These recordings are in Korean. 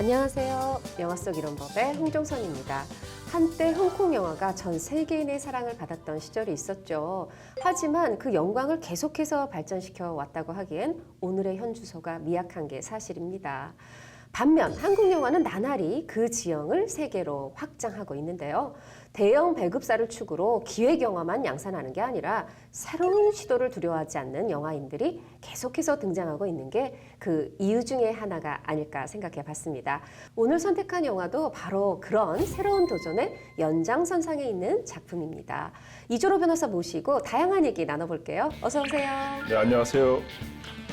안녕하세요. 영화 속 이런 법의 홍종선입니다. 한때 홍콩 영화가 전 세계인의 사랑을 받았던 시절이 있었죠. 하지만 그 영광을 계속해서 발전시켜 왔다고 하기엔 오늘의 현 주소가 미약한 게 사실입니다. 반면 한국 영화는 나날이 그 지형을 세계로 확장하고 있는데요. 대형 배급사를 축으로 기획 영화만 양산하는 게 아니라 새로운 시도를 두려워하지 않는 영화인들이 계속해서 등장하고 있는 게 그 이유 중에 하나가 아닐까 생각해 봤습니다. 오늘 선택한 영화도 바로 그런 새로운 도전의 연장선상에 있는 작품입니다. 이조로 변호사 모시고 다양한 얘기 나눠볼게요. 어서 오세요. 네, 안녕하세요.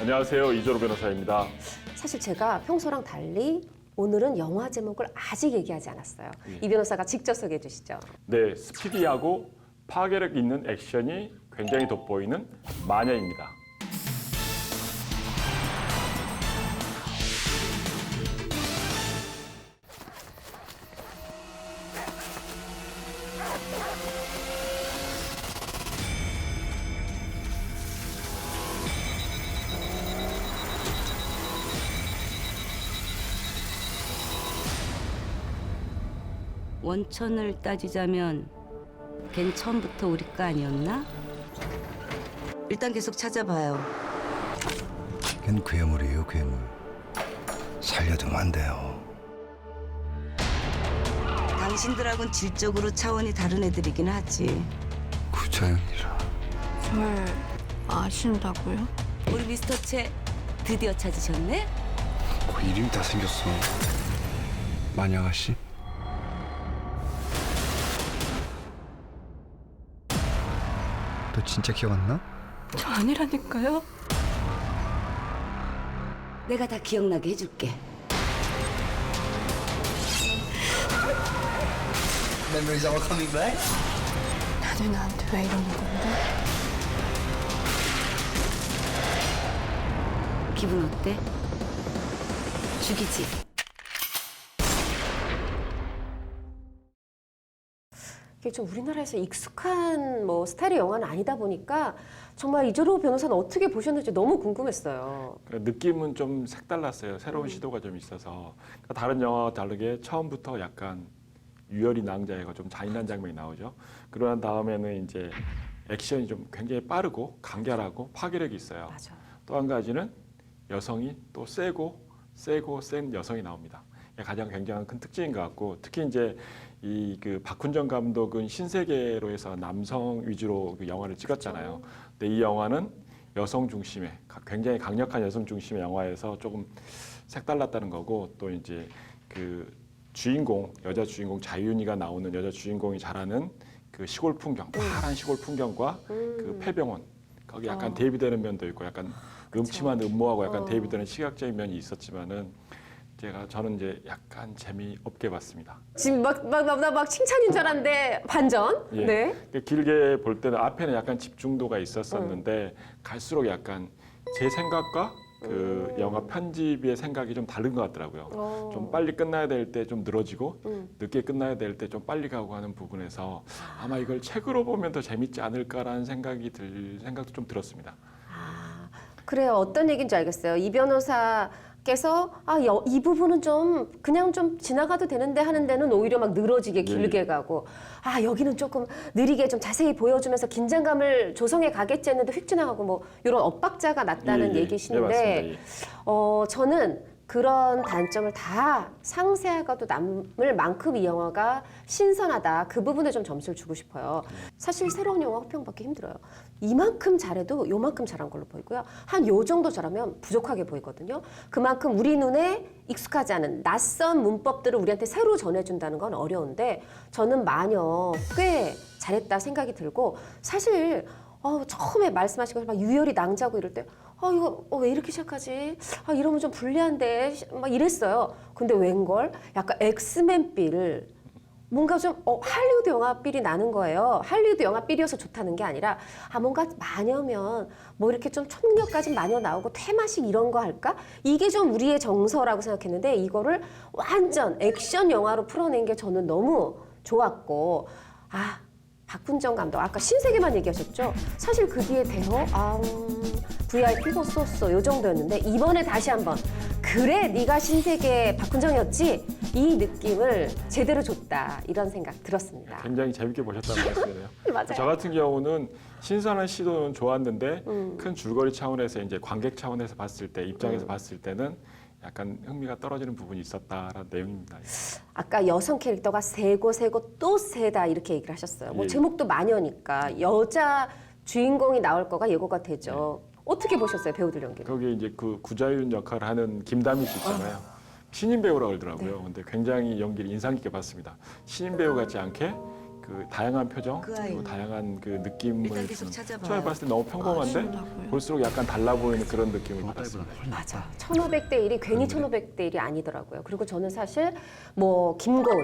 안녕하세요. 이조로 변호사입니다. 사실 제가 평소랑 달리 오늘은 영화 제목을 아직 얘기하지 않았어요. 이 변호사가 직접 소개해 주시죠. 네, 스피디하고 파괴력 있는 액션이 굉장히 돋보이는 마녀입니다. 원천을 따지자면 걘 처음부터 우리 거 아니었나? 일단 계속 찾아봐요. 걘 괴물이에요, 괴물. 살려두면 안 돼요. 당신들하고는 질적으로 차원이 다른 애들이긴 하지. 구자연이라. 절 아신다고요? 우리 미스터 채 드디어 찾으셨네? 그 이름이 다 생겼어. 마녀 아가씨? 진짜 기억 안 나? 저 아니라니까요. 내가 다 기억나게 해줄게. 다들 나한테 왜 이러는 건데? 기분 어때? 죽이지? 이게 좀 우리나라에서 익숙한 뭐 스타일의 영화는 아니다 보니까 정말 이조로 변호사는 어떻게 보셨는지 너무 궁금했어요. 그러니까 느낌은 좀 색달랐어요. 새로운 시도가 좀 있어서 그러니까 다른 영화와 다르게 처음부터 약간 유혈이 낭자해가 좀 잔인한 장면이 나오죠. 그러한 다음에는 이제 액션이 좀 굉장히 빠르고 간결하고 파괴력이 있어요. 맞아. 또 한 가지는 여성이 또 세고 세고 센 여성이 나옵니다. 가장 굉장한 큰 특징인 것 같고 특히 이제 이 그 박훈정 감독은 신세계로 해서 남성 위주로 그 영화를 찍었잖아요. 근데 이 영화는 여성 중심의 가- 굉장히 강력한 여성 중심의 영화에서 조금 색달랐다는 거고 또 이제 그 주인공 여자 주인공 자윤이가 나오는 여자 주인공이 잘하는 그 시골 풍경 파란 시골 풍경과 그 폐병원 거기 약간 어. 대비되는 면도 있고 약간 음침한 음모하고 약간 어. 대비되는 시각적인 면이 있었지만은 제가 저는 이제 약간 재미없게 봤습니다. 지금 막막막 칭찬인 줄 알았는데 반전. 예. 네. 그 길게 볼 때는 앞에는 약간 집중도가 있었었는데 갈수록 약간 제 생각과 그 영화 편집의 생각이 좀 다른 것 같더라고요. 어. 좀 빨리 끝나야 될 때 좀 늘어지고 음. 늦게 끝나야 될 때 좀 빨리 가고 하는 부분에서 아마 이걸 책으로 보면 더 재밌지 않을까라는 생각이 들 생각도 좀 들었습니다. 아, 그래요. 어떤 얘기인지 알겠어요. 이 변호사 께서 아, 여- 이 부분은 좀 그냥 좀 지나가도 되는데 하는 데는 오히려 막 늘어지게 길게 가고 아, 여기는 조금 느리게 좀 자세히 보여주면서 긴장감을 조성해 가겠지 했는데 휙 지나가고 뭐 이런 엇박자가 났다는 예, 예. 얘기신데 예, 맞습니다. 예. 어, 저는 그런 단점을 다 상세하고도 남을 만큼 이 영화가 신선하다. 그 부분에 좀 점수를 주고 싶어요. 사실 새로운 영화 호평받기 힘들어요. 이만큼 잘해도 요만큼 잘한 걸로 보이고요. 한 요 정도 잘하면 부족하게 보이거든요. 그만큼 우리 눈에 익숙하지 않은 낯선 문법들을 우리한테 새로 전해준다는 건 어려운데 저는 마녀 꽤 잘했다 생각이 들고 사실 어, 처음에 말씀하신 것처럼 막 유혈이 낭자고 이럴 때, 어, 이거 어, 왜 이렇게 시작하지? 아, 이러면 좀 불리한데. 시- 막 이랬어요. 근데 웬걸? 약간 엑스맨 빌을 뭔가 좀, 어, 할리우드 영화 빌이 나는 거예요. 할리우드 영화 빌이어서 좋다는 게 아니라, 아, 뭔가 마녀면 뭐 이렇게 좀 초능력까지 마녀 나오고 퇴마식 이런 거 할까? 이게 좀 우리의 정서라고 생각했는데, 이거를 완전 액션 영화로 풀어낸 게 저는 너무 좋았고, 아, 박훈정 감독 아까 신세계만 얘기하셨죠? 사실 그 뒤에 대호 아 음, VIP고 쏘쏘 요 정도였는데 이번에 다시 한번 그래 네가 신세계 박훈정이었지 이 느낌을 제대로 줬다 이런 생각 들었습니다. 굉장히 재밌게 보셨다는 말씀이네요. 맞아요. 저 같은 경우는 신선한 시도는 좋았는데 음. 큰 줄거리 차원에서 이제 관객 차원에서 봤을 때 입장에서 음. 봤을 때는 약간 흥미가 떨어지는 부분이 있었다라는 내용입니다. 아까 여성 캐릭터가 세고 세고 또 세다 이렇게 얘기를 하셨어요. 뭐 예. 제목도 마녀니까 여자 주인공이 나올 거가 예고가 되죠. 어떻게 보셨어요 배우들 연기를? 거기에 이제 그 구자윤 역할을 하는 김다미 씨 있잖아요. 신인 배우라고 네. 그러더라고요. 근데 굉장히 연기를 인상 깊게 봤습니다. 신인 배우 같지 않게 그 다양한 표정, 그 그리고 다양한 그 느낌을 일단 계속 주는 찾아봐요. 처음에 봤을 때 너무 평범한데 아쉽다고요? 볼수록 약간 달라 보이는 그런 느낌을 뭐 받았습니다. 맞아. 1500대 1이 괜히 1500대 1이 아니더라고요. 그리고 저는 사실 뭐 김고은,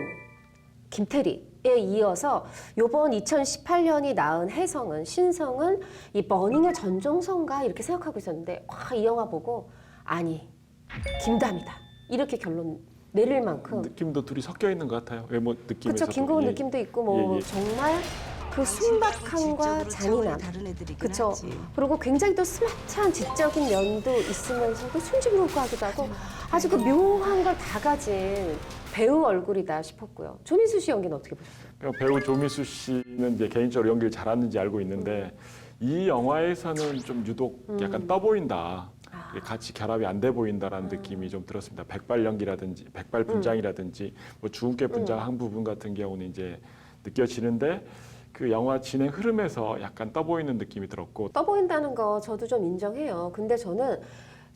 김태리에 이어서 요번 2018년이 낳은 혜성은 신성은 이 머닝의 전종선가 이렇게 생각하고 있었는데 와 이 영화 보고 아니 김담이다 이렇게 결론 내릴 만큼 느낌도 둘이 섞여 있는 것 같아요. 외모 느낌에서. 그렇죠 김고은 느낌도 있고 뭐 예, 예. 정말 그 순박함과 잔인함. 하지. 그리고 굉장히 또 스마트한 지적인 면도 있으면서도 순진무구 하기도 하고 아주 그 묘한 걸 다 가진 배우 얼굴이다 싶었고요. 조민수 씨 연기는 어떻게 보셨어요? 그러니까 배우 조미수 씨는 이제 개인적으로 연기를 잘하는지 알고 있는데 이 영화에서는 좀 유독 약간 떠 보인다. 같이 결합이 안 돼 보인다라는 느낌이 좀 들었습니다. 백발 연기라든지 백발 분장이라든지 뭐 주근깨 분장 한 부분 같은 경우는 이제 느껴지는데 그 영화 진행 흐름에서 약간 떠 보이는 느낌이 들었고 떠 보인다는 거 저도 좀 인정해요. 근데 저는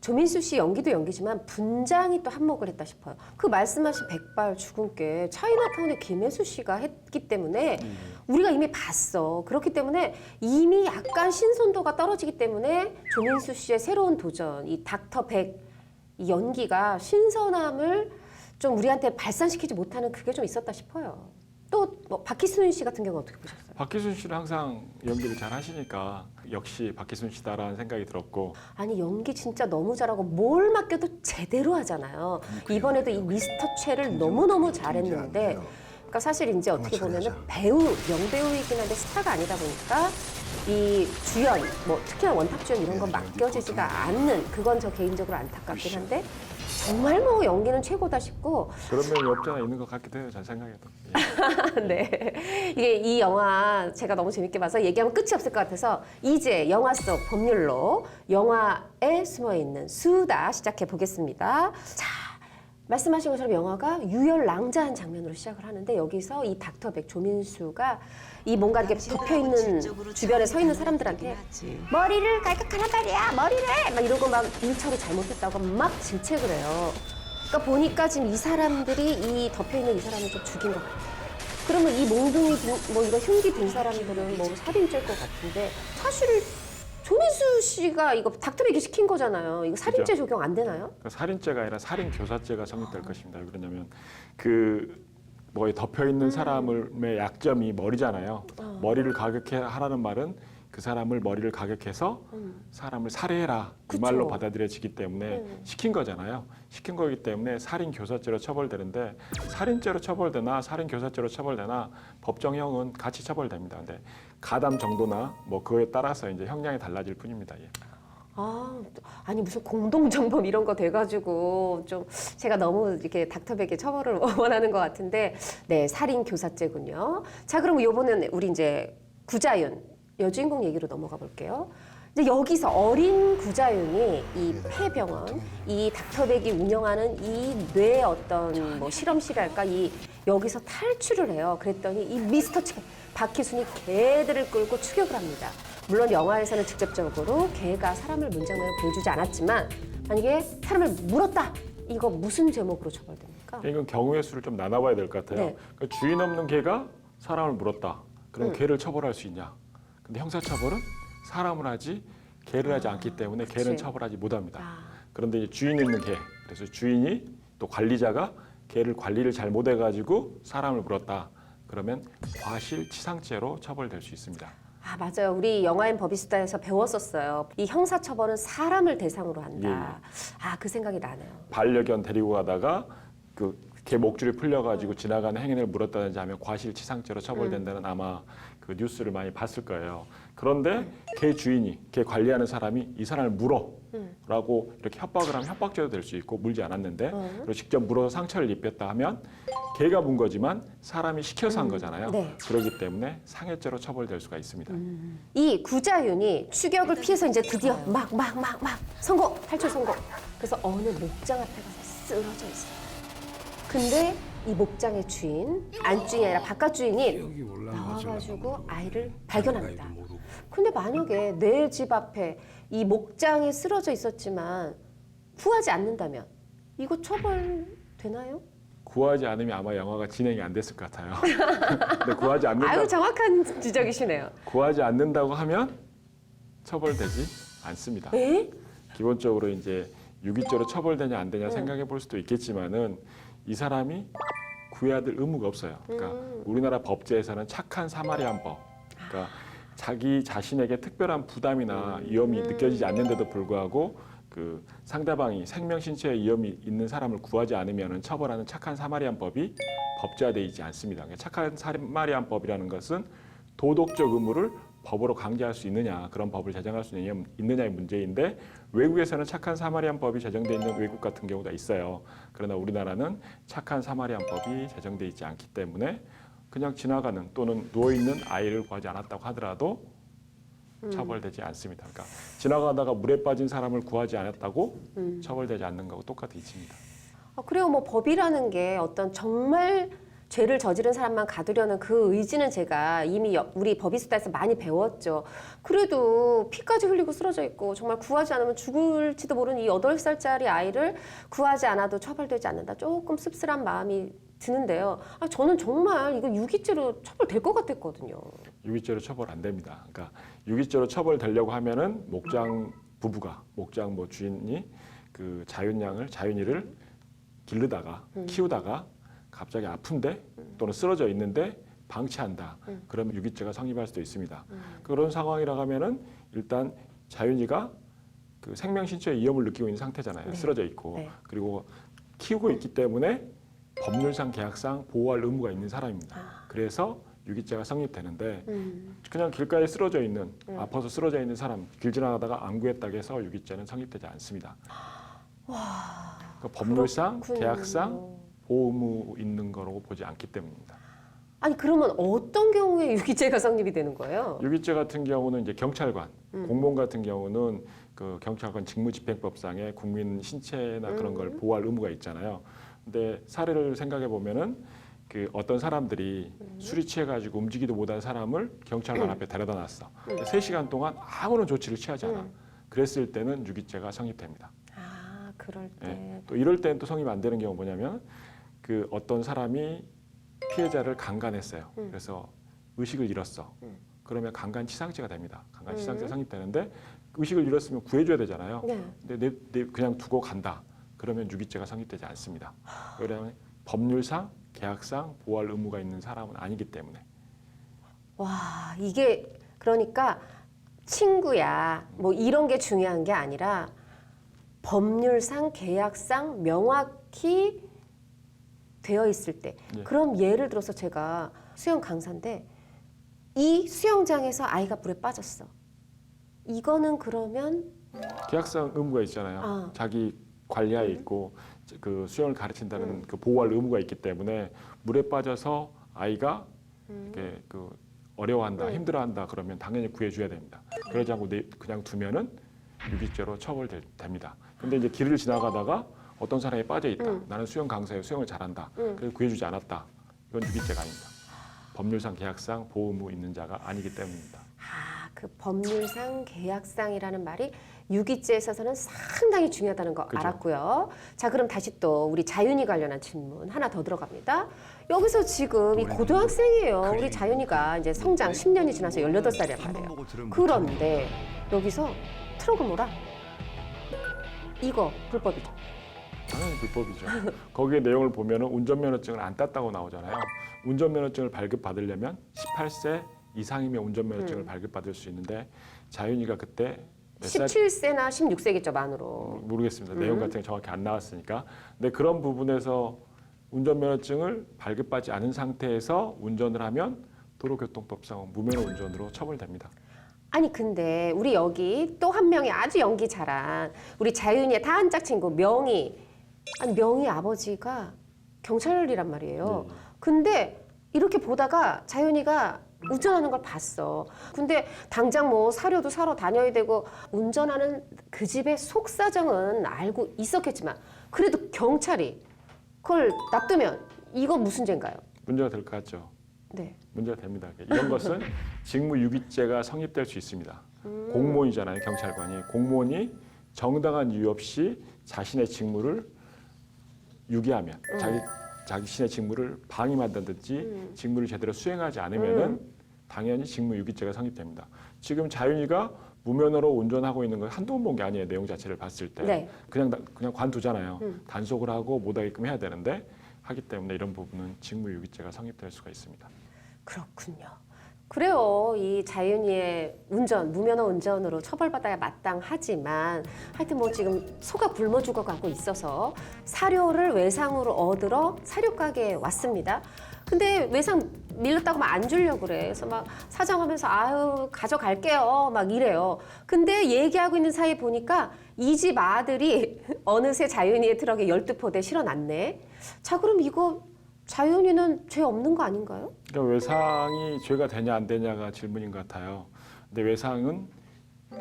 조민수 씨 연기도 연기지만 분장이 또 한몫을 했다 싶어요. 그 말씀하신 백발 게 차이나타운의 김혜수 씨가 했기 때문에 우리가 이미 봤어. 그렇기 때문에 이미 약간 신선도가 떨어지기 때문에 조민수 씨의 새로운 도전, 이 닥터 백 이 연기가 신선함을 좀 우리한테 발산시키지 못하는 그게 좀 있었다 싶어요. 또 뭐 박희순 씨 같은 경우 어떻게 보셨어요? 박희순 씨는 항상 연기를 잘 하시니까 역시 박희순 씨다라는 생각이 들었고. 아니 연기 진짜 너무 잘하고 뭘 맡겨도 제대로 하잖아요. 이번에도 이 미스터 최를 너무 너무 잘했는데, 그러니까 사실 이제 어떻게 보면 은 배우 명배우이긴 한데 스타가 아니다 보니까 이 주연, 뭐 특히나 원탑 주연 이런 건 맡겨지지가 않는 그건 저 개인적으로 안타깝긴 한데 정말 뭐 연기는 최고다 싶고 그런 면이 없지 않아 있는 것 같기도 해요. 제 생각에도. 예. 네. 이게 이 영화 제가 너무 재밌게 봐서 얘기하면 끝이 없을 것 같아서 이제 영화 속 법률로 영화에 숨어 있는 수다 시작해 보겠습니다. 자, 말씀하신 것처럼 영화가 유혈랑자한 장면으로 시작을 하는데 여기서 이 닥터 백 조민수가 이 뭔가 이렇게 덮여 있는 주변에 서 있는 사람들한테 머리를 깔깍하란 말이야 머리를 막 이러고 막 일처리 잘못했다고 막 질책을 해요. 그러니까 보니까 지금 이 사람들이 이 덮여 있는 이 사람을 좀 죽인 것 같아요. 그러면 이 몽둥이 든- 뭐 이런 흉기 든 사람들은 뭐 살인죄일 것 같은데 사실 조민수 씨가 이거 닥터백이 시킨 거잖아요. 이거 살인죄 그죠. 적용 안 되나요? 그 살인죄가 아니라 살인 교사죄가 성립될 것입니다. 왜 그러냐면 그 뭐에 덮여 있는 사람의 약점이 머리잖아요. 머리를 가격해 하라는 말은 그 사람을 머리를 가격해서 사람을 살해해라 이 그쵸. 말로 받아들여지기 때문에 음. 시킨 거잖아요. 시킨 거기 때문에 살인 교사죄로 처벌되는데 살인죄로 처벌되나 살인 교사죄로 처벌되나 법정형은 같이 처벌됩니다. 근데 가담 정도나 뭐 그거에 따라서 이제 형량이 달라질 뿐입니다. 예. 아, 아니 무슨 공동정범 이런 거 돼가지고 좀 제가 너무 이렇게 닥터백의 처벌을 원하는 것 같은데 네 살인 교사죄군요. 자 그럼 이번엔 우리 이제 구자윤 여주인공 얘기로 넘어가 볼게요. 이제 여기서 어린 구자윤이 이 폐병원, 이 닥터백이 운영하는 이 뇌 어떤 뭐 실험실이랄까 이 여기서 탈출을 해요. 그랬더니 이 미스터 치 박희순이 개들을 끌고 추격을 합니다. 물론 영화에서는 직접적으로 개가 사람을 문 장면을 보여주지 않았지만 만약에 사람을 물었다 이거 무슨 제목으로 처벌됩니까? 이건 경우의 수를 좀 나눠봐야 될 것 같아요. 네. 그러니까 주인 없는 개가 사람을 물었다. 그럼 개를 처벌할 수 있냐? 근데 형사처벌은 사람을 하지 개를 하지 않기 때문에 그치. 개는 처벌하지 못합니다. 아, 그런데 주인 있는 개, 그래서 주인이 또 관리자가 개를 관리를 잘 못해가지고 사람을 물었다. 그러면 과실치상죄로 처벌될 수 있습니다. 아 맞아요. 우리 영화인 법이스타에서 배웠었어요. 이 형사처벌은 사람을 대상으로 한다. 아 그 생각이 나네요. 반려견 데리고 가다가 그 개 목줄이 풀려가지고 지나가는 행인을 물었다든지 하면 과실치상죄로 처벌된다는 아마 그 뉴스를 많이 봤을 거예요. 그런데 개 주인이 개 관리하는 사람이 이 사람을 물어 라고 이렇게 협박을 하면 협박죄도 될 수 있고 물지 않았는데 어. 그리고 직접 물어서 상처를 입혔다 하면 걔가 문 거지만 사람이 시켜서 한 거잖아요. 네. 그렇기 때문에 상해죄로 처벌될 수가 있습니다. 이 구자윤이 추격을 피해서 이제 드디어 막 막 막 막 성공 탈출 성공. 그래서 어느 목장 앞에 가서 쓰러져 있어. 요 근데 이 목장의 주인 안주인이 아니라 바깥 주인이 여기 나와가지고 아이를 발견합니다. 모르고. 근데 만약에 내 집 앞에 이 목장에 쓰러져 있었지만 구하지 않는다면 이거 처벌 되나요? 구하지 않으면 아마 영화가 진행이 안 됐을 것 같아요. 근데 구하지 않는다, 아유 정확한 지적이시네요. 구하지 않는다고 하면 처벌되지 않습니다. 에? 기본적으로 이제 유기죄로 처벌되냐 안 네. 되냐 생각해 볼 수도 있겠지만은 이 사람이 구해야 될 의무가 없어요. 그러니까 음. 우리나라 법제에서는 착한 사마리안법. 그러니까 자기 자신에게 특별한 부담이나 위험이 음. 느껴지지 않는데도 불구하고 그 상대방이 생명 신체에 위험이 있는 사람을 구하지 않으면 처벌하는 착한 사마리안법이 법제화되어 있지 않습니다. 그러니까 착한 사마리안법이라는 것은 도덕적 의무를 법으로 강제할 수 있느냐 그런 법을 제정할 수 있느냐, 있느냐의 문제인데 외국에서는 착한 사마리안법이 제정돼 있는 외국 같은 경우가 있어요. 그러나 우리나라는 착한 사마리안법이 제정돼 있지 않기 때문에 그냥 지나가는 또는 누워 있는 아이를 구하지 않았다고 하더라도 처벌되지 않습니다. 그러니까 지나가다가 물에 빠진 사람을 구하지 않았다고 처벌되지 않는 거하고 똑같은 이치입니다. 아, 그래요. 뭐 법이라는 게 어떤 정말 죄를 저지른 사람만 가두려는 그 의지는 제가 이미 여- 우리 법이스타에서 많이 배웠죠. 그래도 피까지 흘리고 쓰러져 있고 정말 구하지 않으면 죽을지도 모르는 이 여덟 살짜리 아이를 구하지 않아도 처벌되지 않는다. 조금 씁쓸한 마음이 드는데요. 아, 저는 정말 이거 유기죄로 처벌될 것 같았거든요. 유기죄로 처벌 안 됩니다. 그러니까 유기죄로 처벌되려고 하면은 목장 부부가 목장 뭐 주인이 그 자윤양을 자윤이를 기르다가 키우다가 갑자기 아픈데 또는 쓰러져 있는데 방치한다. 그러면 유기죄가 성립할 수도 있습니다. 그런 상황이라 하면은 일단 자윤이가 그 생명 신체에 위험을 느끼고 있는 상태잖아요. 네. 쓰러져 있고 네. 그리고 키우고 있기 때문에 법률상 계약상 보호할 의무가 있는 사람입니다. 그래서 유기죄가 성립되는데 음. 그냥 길가에 쓰러져 있는 아파서 쓰러져 있는 사람 길 지나가다가 안 구했다고 해서 유기죄는 성립되지 않습니다. 그러니까 법률상 그렇군요. 계약상 보호 의무 있는 거라고 보지 않기 때문입니다. 아니 그러면 어떤 경우에 유기죄가 성립이 되는 거예요? 유기죄 같은 경우는 이제 경찰관, 음. 공무원 같은 경우는 그 경찰관 직무집행법상에 국민 신체나 그런 걸 보호할 의무가 있잖아요. 근데 사례를 생각해 보면은 그 어떤 사람들이 술이 취해가지고 움직이도 못한 사람을 경찰관 앞에 데려다 놨어. 근데 세 시간 동안 아무런 조치를 취하지 않아. 음. 그랬을 때는 유기죄가 성립됩니다. 아 그럴 때. 예. 또 이럴 때는 또 성립 안 되는 경우 뭐냐면 그 어떤 사람이 피해자를 강간했어요. 음. 그래서 의식을 잃었어. 음. 그러면 강간치상죄가 됩니다. 강간치상죄 음. 성립되는데 의식을 잃었으면 구해줘야 되잖아요. 네. 근데 내, 내 그냥 두고 간다. 그러면 유기죄가 성립되지 않습니다. 왜냐하면 법률상, 계약상 보호할 의무가 있는 사람은 아니기 때문에. 와 이게 그러니까 친구야 뭐 이런 게 중요한 게 아니라 법률상 계약상 명확히 되어 있을 때 예. 그럼 예를 들어서 제가 수영 강사인데 이 수영장에서 아이가 물에 빠졌어 이거는 그러면 계약상 의무가 있잖아요. 아. 자기 관리하에 있고 그 수영을 가르친다는 그 보호할 의무가 있기 때문에 물에 빠져서 아이가 이렇게 그 어려워한다, 힘들어한다 그러면 당연히 구해줘야 됩니다. 그러지 않고 내- 그냥 두면은 유기죄로 처벌됩니다. 근데 이제 길을 지나가다가 어떤 사람이 빠져 있다. 음. 나는 수영 강사예요. 수영을 잘한다. 음. 그래서 구해주지 않았다. 이건 유기죄가 아닙니다. 법률상 계약상 보호 의무 있는 자가 아니기 때문입니다. 아, 그 법률상 계약상이라는 말이 유기죄에 있어서는 상당히 중요하다는 거 그죠. 알았고요. 자, 그럼 다시 또 우리 자윤이 관련한 질문 하나 더 들어갑니다. 여기서 지금 이 고등학생이에요. 우리 자윤이가 이제 성장 10년이 지나서 18살이란 한번 말이에요. 그런데 여기서 트럭을 몰아. 이거 불법이죠. 당연히 불법이죠. 거기에 내용을 보면은 운전면허증을 안 땄다고 나오잖아요. 운전면허증을 발급받으려면 18세 이상이면 운전면허증을 음. 발급받을 수 있는데 자윤이가 그때 몇 살? 17세나 16세겠죠, 만으로. 모르겠습니다. 음. 내용 같은 게 정확히 안 나왔으니까. 근데 그런 부분에서 운전면허증을 발급받지 않은 상태에서 운전을 하면 도로교통법상 무면허 운전으로 처벌됩니다. 아니 근데 우리 여기 또 한 명이 아주 연기 잘한 우리 자윤이의 다한짝 친구 명희 아니 명희 아버지가 경찰이란 말이에요. 근데 이렇게 보다가 자윤이가 운전하는 걸 봤어. 근데 당장 뭐 사료도 사러 다녀야 되고 운전하는 그 집의 속사정은 알고 있었겠지만 그래도 경찰이 그걸 납두면 이거 무슨 죄인가요? 문제가 될 것 같죠. 네. 문제가 됩니다. 이런 것은 직무유기죄가 성립될 수 있습니다. 공무원이잖아요, 경찰관이. 공무원이 정당한 이유 없이 자신의 직무를 유기하면 자기 자신의 직무를 방임한다든지 직무를 제대로 수행하지 않으면은 당연히 직무유기죄가 성립됩니다. 지금 자윤이가 무면허로 운전하고 있는 걸 한두 번 본 게 아니에요. 내용 자체를 봤을 때 네. 그냥 다- 그냥 관두잖아요. 단속을 하고 못하게끔 해야 되는데 하기 때문에 이런 부분은 직무유기죄가 성립될 수가 있습니다. 그렇군요. 그래요. 이 자윤이의 운전, 무면허 운전으로 처벌받아야 마땅하지만 하여튼 뭐 지금 소가 굶어 죽어가고 있어서 사료를 외상으로 얻으러 사료 가게에 왔습니다. 근데 외상 밀렸다고 막 안 주려고 그래. 그래서 막 사정하면서 아유 가져갈게요. 막 이래요. 근데 얘기하고 있는 사이 에 보니까 이 집 아들이 어느새 자윤이의 트럭에 12포대 실어놨네. 자 그럼 이거 자윤이는 죄 없는 거 아닌가요? 그러니까 외상이 죄가 되냐 안 되냐가 질문인 것 같아요. 근데 외상은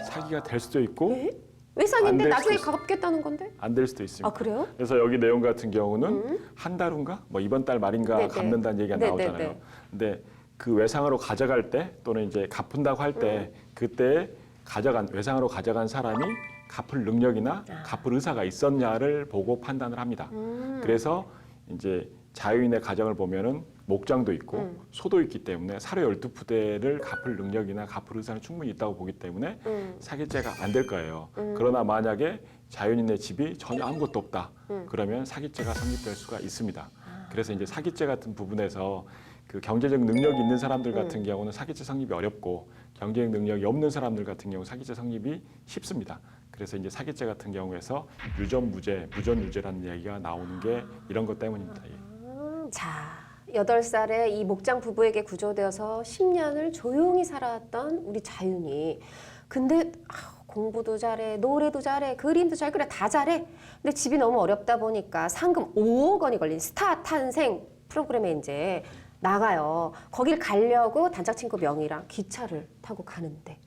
사기가 될 수도 있고 예? 외상인데 나중에 수도 있- 갚겠다는 건데? 안 될 수도 있습니다. 아 그래요? 그래서 여기 내용 같은 경우는 한 달 후인가 뭐 이번 달 말인가 네네. 갚는다는 얘기가 네네네. 나오잖아요. 근데 그 외상으로 가져갈 때 또는 이제 갚은다고 할 때 그때 가져간 외상으로 가져간 사람이 갚을 능력이나 갚을 의사가 있었냐를 보고 판단을 합니다. 그래서 이제 자유인의 가정을 보면은 목장도 있고 소도 있기 때문에 사료 12푸대를 갚을 능력이나 갚을 의사는 충분히 있다고 보기 때문에 사기죄가 안 될 거예요. 그러나 만약에 자연인의 집이 전혀 아무것도 없다. 그러면 사기죄가 성립될 수가 있습니다. 그래서 이제 사기죄 같은 부분에서 그 경제적 능력이 있는 사람들 같은 경우는 사기죄 성립이 어렵고 경제적 능력이 없는 사람들 같은 경우 사기죄 성립이 쉽습니다. 그래서 이제 사기죄 같은 경우에서 유전 무죄, 무전 유죄라는 얘기가 나오는 게 이런 것 때문입니다. 예. 자, 여덟 살에 이 목장 부부에게 구조되어서 10년을 조용히 살아왔던 우리 자윤이. 근데 아, 공부도 잘해, 노래도 잘해, 그림도 잘 그래, 다 잘해. 근데 집이 너무 어렵다 보니까 상금 5억 원이 걸린 스타 탄생 프로그램에 이제 나가요. 거길 가려고 단짝 친구 명희랑 기차를 타고 가는데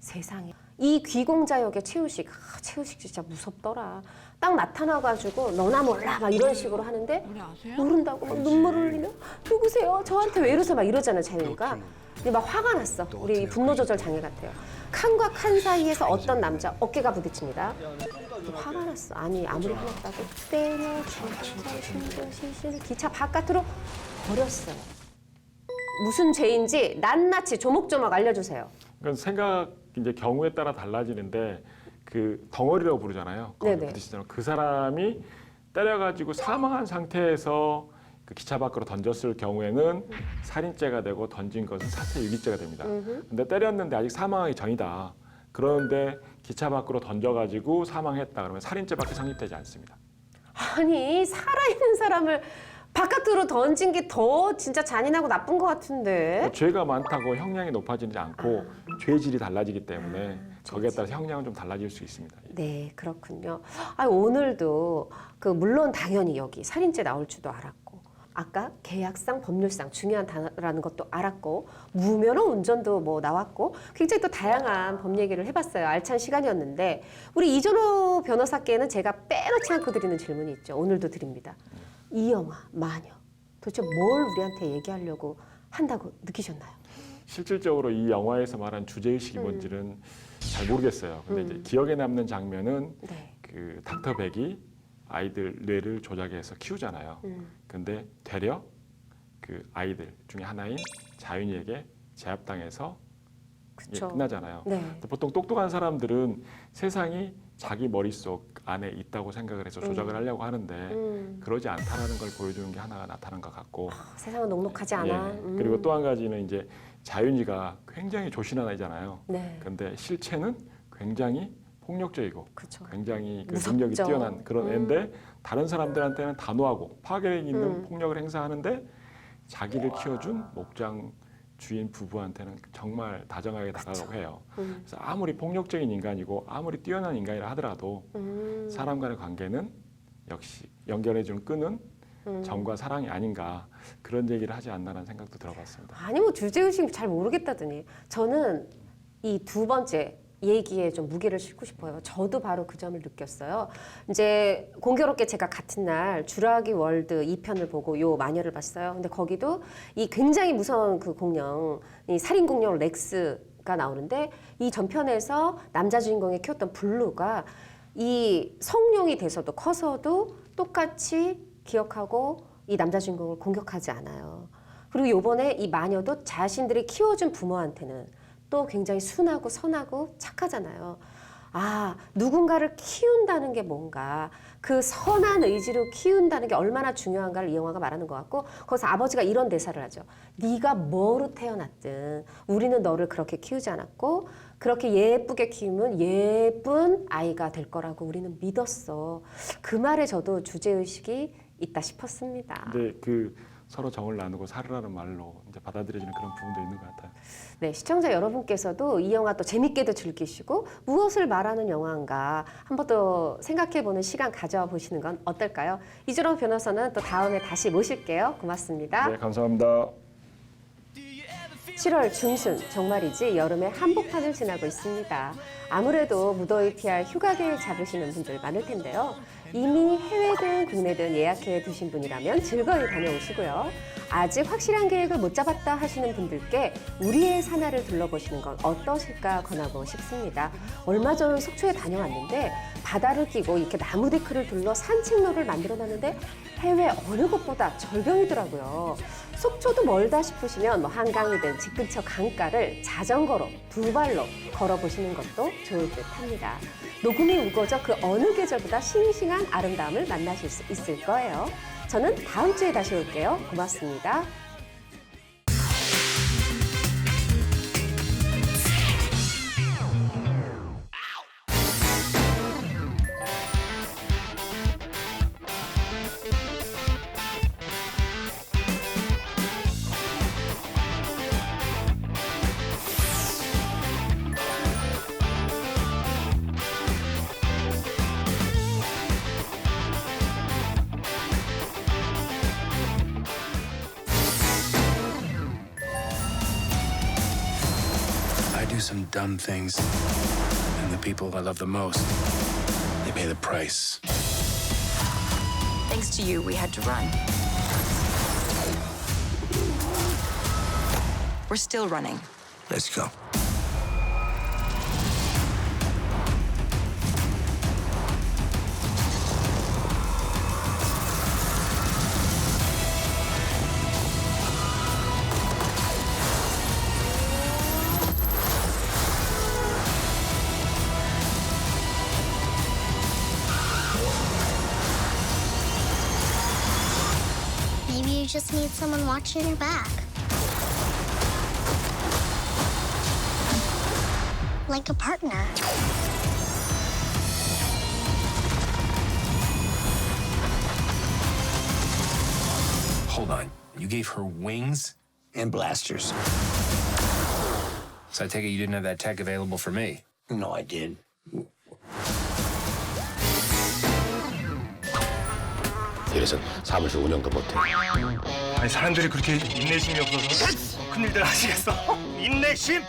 세상에 이 귀공자 역의 최우식, 아, 최우식 진짜 무섭더라. 딱 나타나가지고 너나 몰라 막 이런 식으로 하는데 우리 아세요? 모른다고 막 눈물 흘리며 누구세요? 저한테 왜 이러세요? 막 이러잖아요, 자유가. 근데 막 화가 났어. 우리 분노 조절 장애 같아요. 칸과 칸 사이에서 어떤 남자 어깨가 부딪힙니다. 화가 났어. 아니 아무리 화났다고 때려 죽여 실실 기차 바깥으로 버렸어요. 무슨 죄인지 낱낱이 조목조목 알려주세요. 그러니까 생각 이제 경우에 따라 달라지는데 그 덩어리라고 부르잖아요. 부딪히잖아요. 그 사람이 때려가지고 사망한 상태에서 그 기차 밖으로 던졌을 경우에는 살인죄가 되고 던진 것은 사체 유기죄가 됩니다. 근데 때렸는데 아직 사망하기 전이다. 그런데 기차 밖으로 던져가지고 사망했다. 그러면 살인죄밖에 성립되지 않습니다. 아니 살아있는 사람을 바깥으로 던진 게 더 진짜 잔인하고 나쁜 것 같은데. 죄가 많다고 형량이 높아지지 않고 죄질이 달라지기 때문에 거기에 따라서 형량은 좀 달라질 수 있습니다. 네, 그렇군요. 아, 오늘도 그 물론 당연히 여기 살인죄 나올 줄도 알았고 아까 계약상 법률상 중요한 단어라는 것도 알았고 무면허 운전도 뭐 나왔고 굉장히 또 다양한 법 얘기를 해봤어요. 알찬 시간이었는데 우리 이전호 변호사께는 제가 빼놓지 않고 드리는 질문이 있죠. 오늘도 드립니다. 이 영화 마녀 도대체 뭘 우리한테 얘기하려고 한다고 느끼셨나요? 실질적으로 이 영화에서 말한 주제 의식이 뭔지는 잘 모르겠어요. 근데 이제 기억에 남는 장면은 네. 그 닥터 백이 아이들 뇌를 조작해서 키우잖아요. 음. 근데 되려 그 아이들 중에 하나인 자윤이에게 제압당해서 이게 그쵸. 끝나잖아요. 네. 보통 똑똑한 사람들은 세상이 자기 머릿속 안에 있다고 생각을 해서 조작을 하려고 하는데 음. 그러지 않다라는 걸 보여주는 게 하나가 나타난 것 같고 세상은 녹록하지 않아. 예. 음. 그리고 또 한 가지는 이제 자윤이가 굉장히 조신한 아이잖아요. 네. 근데 실체는 굉장히 폭력적이고 그렇죠. 굉장히 그 무섭죠. 능력이 뛰어난 그런 음. 애인데 다른 사람들한테는 단호하고 파괴력 있는 음. 폭력을 행사하는데 자기를 키워준 목장 주인 부부한테는 정말 다정하게 다가가고 해요. 음. 그래서 아무리 폭력적인 인간이고 아무리 뛰어난 인간이라 하더라도 음. 사람 간의 관계는 역시 연결해주는 끈은 음. 정과 사랑이 아닌가 그런 얘기를 하지 않나라는 생각도 들어봤습니다. 아니 뭐 주제의식 잘 모르겠다더니 저는 이 두 번째 얘기에 좀 무게를 싣고 싶어요. 저도 바로 그 점을 느꼈어요. 이제 공교롭게 제가 같은 날 주라기 월드 2편을 보고 요 마녀를 봤어요. 근데 거기도 이 굉장히 무서운 그 공룡, 이 살인 공룡 렉스가 나오는데 이 전편에서 남자 주인공이 키웠던 블루가 이 성룡이 돼서도 커서도 똑같이 기억하고 이 남자 주인공을 공격하지 않아요. 그리고 요번에 이 마녀도 자신들이 키워준 부모한테는 또 굉장히 순하고 선하고 착하잖아요. 아, 누군가를 키운다는 게 뭔가 그 선한 의지로 키운다는 게 얼마나 중요한가를 이 영화가 말하는 것 같고 거기서 아버지가 이런 대사를 하죠. 네가 뭐로 태어났든 우리는 너를 그렇게 키우지 않았고 그렇게 예쁘게 키우면 예쁜 아이가 될 거라고 우리는 믿었어. 그 말에 저도 주제의식이 있다 싶었습니다. 근데 그 서로 정을 나누고 살으라는 말로 이제 받아들여지는 그런 부분도 있는 것 같아요. 네, 시청자 여러분께서도 이 영화 또 재밌게도 즐기시고 무엇을 말하는 영화인가 한번더 생각해보는 시간 가져보시는 건 어떨까요? 이주랑 변호사는 또 다음에 다시 모실게요. 고맙습니다. 네, 감사합니다. 7월 중순 정말이지 여름의 한복판을 지나고 있습니다. 아무래도 무더위 피할 휴가 계획 잡으시는 분들 많을 텐데요. 이미 해외든 국내든 예약해 두신 분이라면 즐거이 다녀오시고요. 아직 확실한 계획을 못 잡았다 하시는 분들께 우리의 산하를 둘러보시는 건 어떠실까 권하고 싶습니다. 얼마 전 속초에 다녀왔는데 바다를 끼고 이렇게 나무 데크를 둘러 산책로를 만들어 놨는데 해외 어느 곳보다 절경이더라고요. 속초도 멀다 싶으시면 뭐 한강이든 집 근처 강가를 자전거로 두 발로 걸어보시는 것도 좋을 듯 합니다. 녹음이 우거져 그 어느 계절보다 싱싱한 아름다움을 만나실 수 있을 거예요. 저는 다음 주에 다시 올게요. 고맙습니다. Dumb things, and the people I love the most, they pay the price. Thanks to you, we had to run. We're still running. Let's go. just need someone watching your back. Like a partner. Hold on. You gave her wings? And blasters. So I take it you didn't have that tech available for me? No, I did. It isn't. 사무실 운영도 못해. 아니 사람들이 그렇게 인내심이 없어서 큰일들 하시겠어? 인내심?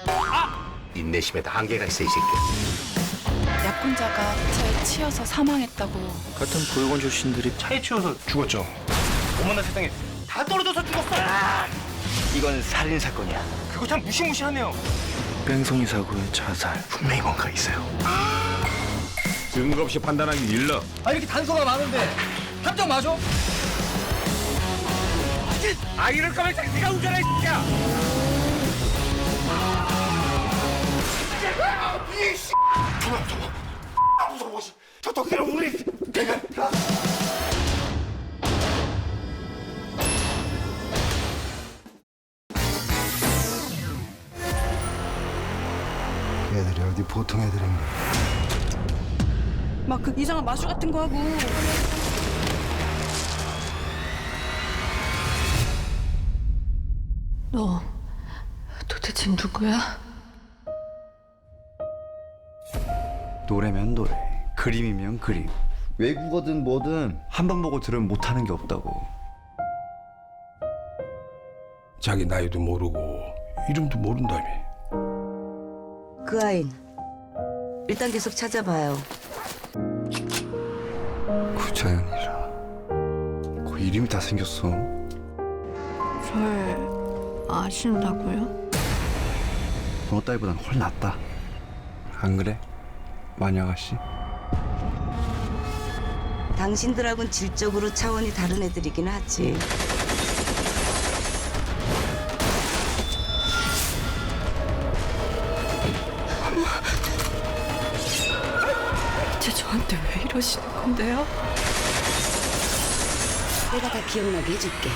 인내심에도 한계가 있어 이 새끼. 약혼자가 차에 치여서 사망했다고. 같은 보육원 출신들이 차에 치여서 죽었죠. 어머나 세상에 다 떨어져서 죽었어. 이건 살인 사건이야. 그거 참 무시무시하네요. 뺑소니 사고에 자살 분명히 뭔가 있어요. 증거 없이 판단하기 일러. 아 이렇게 단서가 많은데 함정 맞아? 아이를 까면 네가 운전해 이 새끼야. 저 도끼를 우리 내가 애들이 어디 보통 애들인가? 막 그 이상한 마술 같은 거 하고. 너 대체 누구야? 노래면 노래, 그림이면 그림. 외국어든 뭐든 한 번 보고 들으면 못하는 게 없다고. 자기 나이도 모르고 이름도 모른다며. 그 아인 일단 계속 찾아봐요. 구자연이라. 그 이름이 다 생겼어. 절 아신다고요? 너 딸보단 훨 낫다. 안 그래? 마녀 아가씨? 당신들하고는 질적으로 차원이 다른 애들이긴 하지. 대체 저한테 왜 이러시는 건데요? 내가 다 기억나게 해줄게.